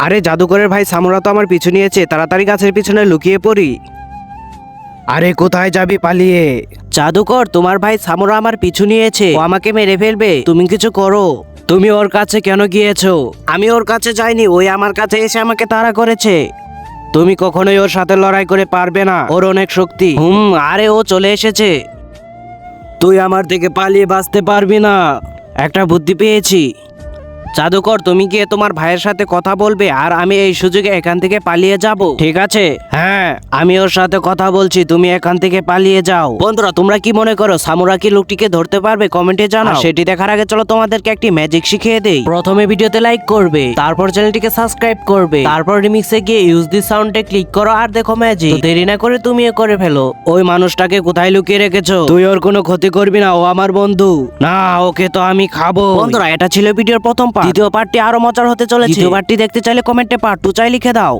আরে জাদুকরের ভাই সামুরা তো আমার পিছু নিয়েছে তাড়াতাড়ি গাছের পিছনে লুকিয়ে পড়ি। আরে কোথায় যাবি পালিয়ে? জাদুকর তোমার ভাই সামুরা আমার পিছু নিয়েছে। ও আমাকে মেরে ফেলবে তুমি কিছু করো। তুমি ওর কাছে কেন গিয়েছো? আমি ওর কাছে যাইনি ওই আমার কাছে এসে আমাকে তাড়া করেছে। তুমি কখনোই ওর সাথে লড়াই করে পারবে না ওর অনেক শক্তি। হুম আরে ও চলে এসেছে। তুই আমার থেকে পালিয়ে বাঁচতে পারবি না। একটা বুদ্ধি পেয়েছি। জাদুকর তুমি গিয়ে তোমার ভাইয়ের সাথে কথা বলবে আর আমি এই সুযোগে এখান থেকে পালিয়ে যাব। ঠিক আছে? হ্যাঁ। আমি ওর সাথে কথা বলছি তুমি এখান থেকে পালিয়ে যাও। বন্ধুরা তোমরা কি মনে করো সামুরা কি লোকটিকে ধরতে পারবে? কমেন্টে জানাও। সেটি দেখার আগে চলো তোমাদেরকে একটি ম্যাজিক শিখিয়ে দেই। প্রথমে ভিডিওতে লাইক করবে তারপর চ্যানেলটিকে সাবস্ক্রাইব করবে তারপর রিমিক্সে গিয়ে ইউজ দি সাউন্ডে ক্লিক করো আর দেখো ম্যাজিক দেরি না করে তুমিও করে ফেলো। ওই মানুষটাকে কোথায় লুকিয়ে রেখেছো? তুই ওর কোনো ক্ষতি করবি না ও আমার বন্ধু। না ওকে তো আমি খাব। বন্ধুরা এটা ছিল ভিডিওর প্রথম পার্ট দ্বিতীয় পার্টটি আরও মজার হতে চলেছে। দ্বিতীয় পার্টটি দেখতে চাইলে কমেন্টে পার্ট টু চাই লিখে দাও।